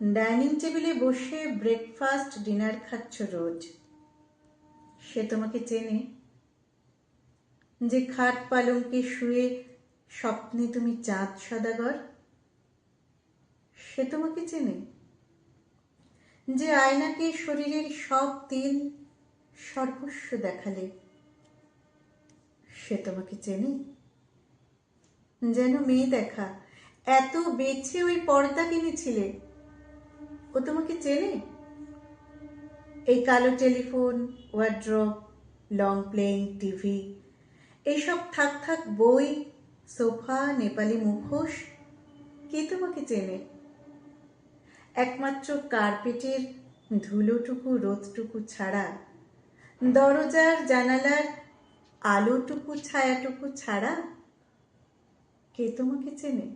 Dining টেবিলে বসে breakfast, dinner খাচ্ছ রোজ। সে তোমাকে চেনে যে খাট পালঙ্কে শুয়ে স্বপ্নে তুমি চাঁদ সদাগর। সে তোমাকে চেনে যে আয়নাকে শরীরের সব তিল সর্বস্ব দেখালে। সে তোমাকে চেনে যেন মেয়ে দেখা, এত বেছে ওই পর্দা কিনেছিলে ও তোমাকে চেনে? এই কালো telephone wardrobe long playing TV এইসব থাক থাক বই, সোফা, নেপালি মুখোশ, কে তোমাকে চেনে? একমাত্র কার্পেটের ধুলোটুকু, রোদটুকু ছাড়া, দরজার জানালার আলোটুকু, ছায়াটুকু ছাড়া কে তোমাকে চেনে?